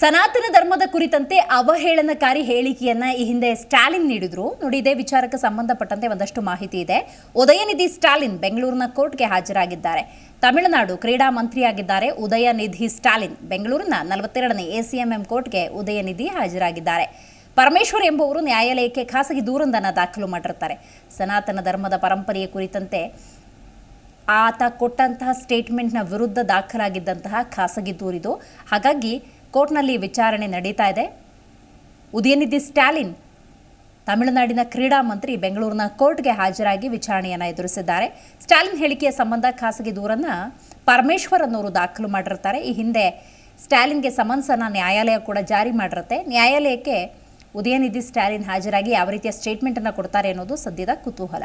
ಸನಾತನ ಧರ್ಮದ ಕುರಿತಂತೆ ಅವಹೇಳನಕಾರಿ ಹೇಳಿಕೆಯನ್ನ ಈ ಹಿಂದೆ ಸ್ಟಾಲಿನ್ ನೀಡಿದ್ರು. ನೋಡಿ, ಇದೇ ವಿಚಾರಕ್ಕೆ ಸಂಬಂಧಪಟ್ಟಂತೆ ಒಂದಷ್ಟು ಮಾಹಿತಿ ಇದೆ. ಉದಯನಿಧಿ ಸ್ಟಾಲಿನ್ ಬೆಂಗಳೂರಿನ ಕೋರ್ಟ್ಗೆ ಹಾಜರಾಗಿದ್ದಾರೆ. ತಮಿಳುನಾಡು ಕ್ರೀಡಾ ಮಂತ್ರಿಯಾಗಿದ್ದಾರೆ ಉದಯನಿಧಿ ಸ್ಟಾಲಿನ್. ಬೆಂಗಳೂರಿನ ನಲವತ್ತೆರಡನೇ ಎಸಿಎಂಎಂ ಕೋರ್ಟ್ಗೆ ಉದಯನಿಧಿ ಹಾಜರಾಗಿದ್ದಾರೆ. ಪರಮೇಶ್ವರ್ ಎಂಬುವರು ನ್ಯಾಯಾಲಯಕ್ಕೆ ಖಾಸಗಿ ದೂರೊಂದನ್ನು ದಾಖಲು ಮಾಡಿರ್ತಾರೆ. ಸನಾತನ ಧರ್ಮದ ಪರಂಪರೆಯ ಕುರಿತಂತೆ ಆತ ಕೊಟ್ಟಂತಹ ಸ್ಟೇಟ್ಮೆಂಟ್ನ ವಿರುದ್ಧ ದಾಖಲಾಗಿದ್ದಂತಹ ಖಾಸಗಿ ದೂರಿದು. ಹಾಗಾಗಿ ಕೋರ್ಟ್ನಲ್ಲಿ ವಿಚಾರಣೆ ನಡೀತಾ ಇದೆ. ಉದಯನಿಧಿ ಸ್ಟಾಲಿನ್ ತಮಿಳುನಾಡಿನ ಕ್ರೀಡಾ ಮಂತ್ರಿ ಬೆಂಗಳೂರಿನ ಕೋರ್ಟ್ಗೆ ಹಾಜರಾಗಿ ವಿಚಾರಣೆಯನ್ನು ಎದುರಿಸಿದ್ದಾರೆ. ಸ್ಟಾಲಿನ್ ಹೇಳಿಕೆಯ ಸಂಬಂಧ ಖಾಸಗಿ ದೂರನ್ನು ಪರಮೇಶ್ವರ್ ಅನ್ನೋರು ದಾಖಲು ಮಾಡಿರ್ತಾರೆ. ಈ ಹಿಂದೆ ಸ್ಟಾಲಿನ್ಗೆ ಸಮನ್ಸನ್ನು ನ್ಯಾಯಾಲಯ ಕೂಡ ಜಾರಿ ಮಾಡಿರುತ್ತೆ. ನ್ಯಾಯಾಲಯಕ್ಕೆ ಉದಯನಿಧಿ ಸ್ಟಾಲಿನ್ ಹಾಜರಾಗಿ ಯಾವ ರೀತಿಯ ಸ್ಟೇಟ್ಮೆಂಟನ್ನು ಕೊಡ್ತಾರೆ ಅನ್ನೋದು ಸದ್ಯದ ಕುತೂಹಲ.